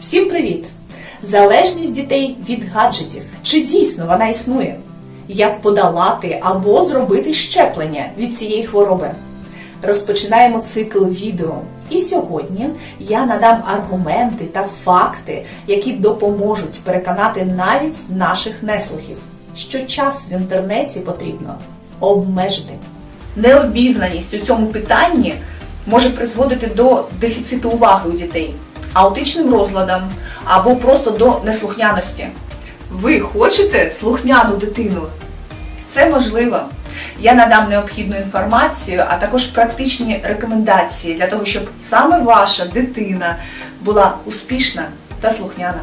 Всім привіт! Залежність дітей від гаджетів. Чи дійсно вона існує? Як подолати або зробити щеплення від цієї хвороби? Розпочинаємо цикл відео. І сьогодні я надам аргументи та факти, які допоможуть переконати навіть наших неслухів, що час в інтернеті потрібно обмежити. Необізнаність у цьому питанні може призводити до дефіциту уваги у дітей, аутичним розладам або просто до неслухняності. Ви хочете слухняну дитину? Це можливо. Я надам необхідну інформацію, а також практичні рекомендації для того, щоб саме ваша дитина була успішна та слухняна.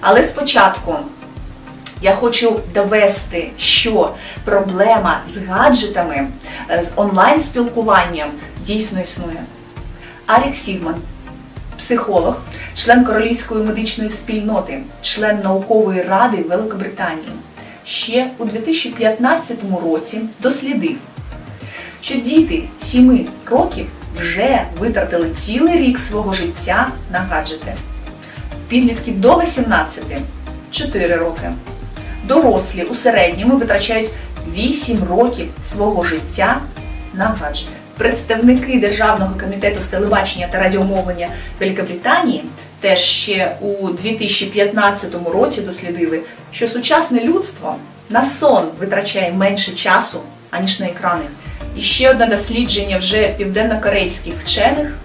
Але спочатку я хочу довести, що проблема з гаджетами, з онлайн-спілкуванням дійсно існує. Арік Сігман, психолог, член Королівської медичної спільноти, член наукової ради Великобританії, ще у 2015 році дослідив, що діти 7 років вже витратили цілий рік свого життя на гаджети. Підлітки до 18 – 4 роки. Дорослі у середньому витрачають 8 років свого життя на гаджети. Представники Державного комітету з телебачення та радіомовлення Великобританії теж ще у 2015 році дослідили, що сучасне людство на сон витрачає менше часу, аніж на екрани. І ще одне дослідження вже південно-корейських вчених.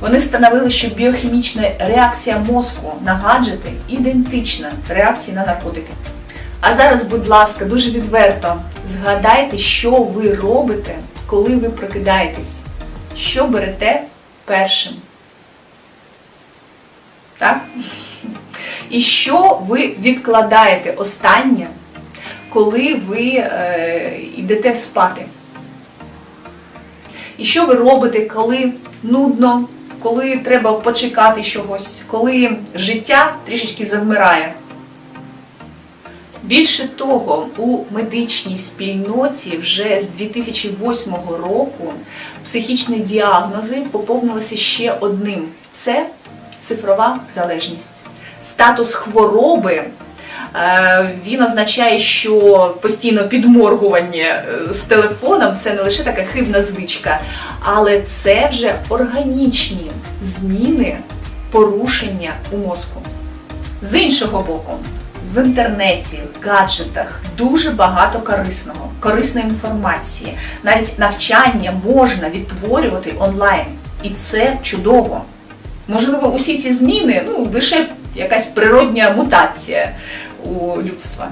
Вони встановили, що біохімічна реакція мозку на гаджети ідентична реакції на наркотики. А зараз, будь ласка, дуже відверто згадайте, що ви робите, коли ви прокидаєтесь. Що берете першим? Так? І що ви відкладаєте останнє, коли ви е, йдете спати? І що ви робите, коли нудно, коли треба почекати чогось, коли життя трішечки завмирає? Більше того, у медичній спільноті вже з 2008 року психічні діагнози поповнилися ще одним: це цифрова залежність. Статус хвороби. е, Він означає, що постійно підморгування е, з телефоном це не лише така хибна звичка, але це вже органічні зміни, порушення у мозку. З іншого боку, в інтернеті, в гаджетах дуже багато корисного, корисної інформації. Навіть навчання можна відтворювати онлайн. І це чудово. Можливо, усі ці зміни ну, лише якась природня мутація у людства.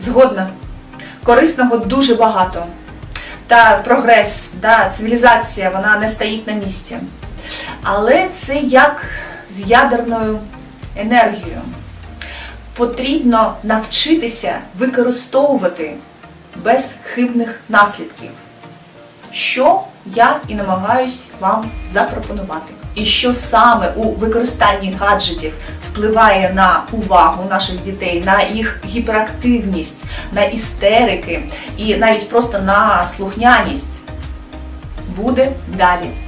Згодна. Корисного дуже багато. Та прогрес, та цивілізація, вона не стоїть на місці. Але це як з ядерною енергією потрібно навчитися використовувати без хибних наслідків, що я і намагаюсь вам запропонувати. І що саме у використанні гаджетів впливає на увагу наших дітей, на їх гіперактивність, на істерики і навіть просто на слухняність, буде далі.